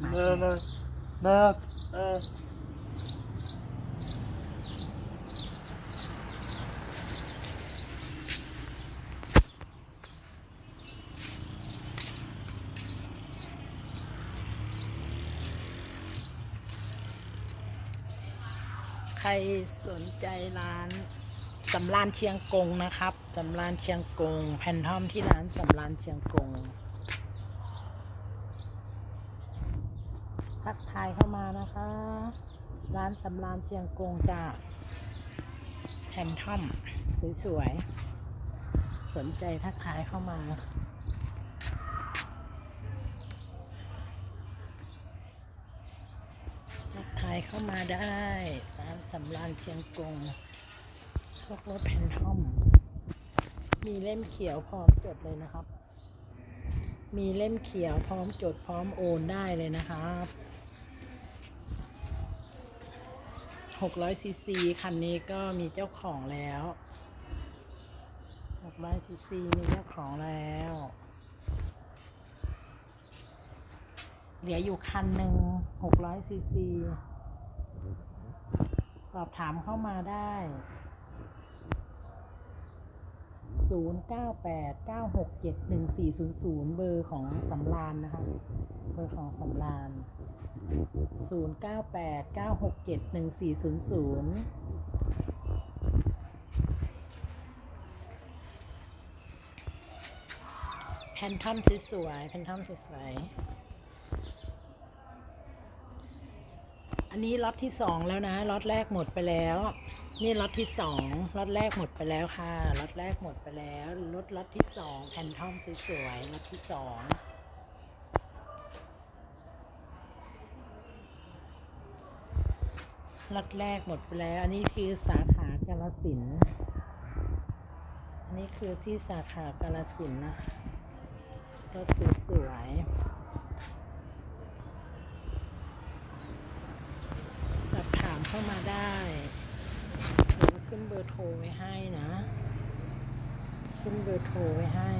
มานะนะนะเออใครสนใจร้านสำรานเชียงกงนะครับสำรานเชียงกงแผ่นทอมที่ร้านสำรานเชียงกง ทักทายเข้ามานะคะ ร้านสำรานเชียงกงจะแผ่นทอมสวยๆ สนใจทักทายเข้ามาทักทายเข้ามาได้ ร้านสำรานเชียงกงพวกรถแผ่นทอมมีเล่มเขียวพร้อมจดเลยนะครับ มีเล่มเขียวพร้อมจดพร้อมโอนได้เลยนะครับ600ซีซีคันนี้ก็มีเจ้าของแล้ว600ซีซีมีเจ้าของแล้ว เหลืออยู่คันหนึ่ง600ซีซี สอบถามเข้ามาได้ 0989671400 เบอร์ของสำรานนะคะ เบอร์ของสำราน 0989671400แพนทอมสวยๆแพนทอมสวยๆ อันนี้ล็อตที่สองแล้วนะล็อตแรกหมดไปแล้ว นี่ล็อตที่สองล็อตแรกหมดไปแล้วค่ะล็อตแรกหมดไปแล้วรถล็อตที่สองแผ่นทอมสวยๆล็อตที่สองล็อตแรกหมดไปแล้ว อันนี้คือสาขากาลสินอันนี้คือที่สาขากาลสินนะรถสวยๆ สอบถาม เข้ามาได้เดี๋ยวขึ้นเบอร์โทรไว้ให้นะ ขึ้นเบอร์โทรไว้ให้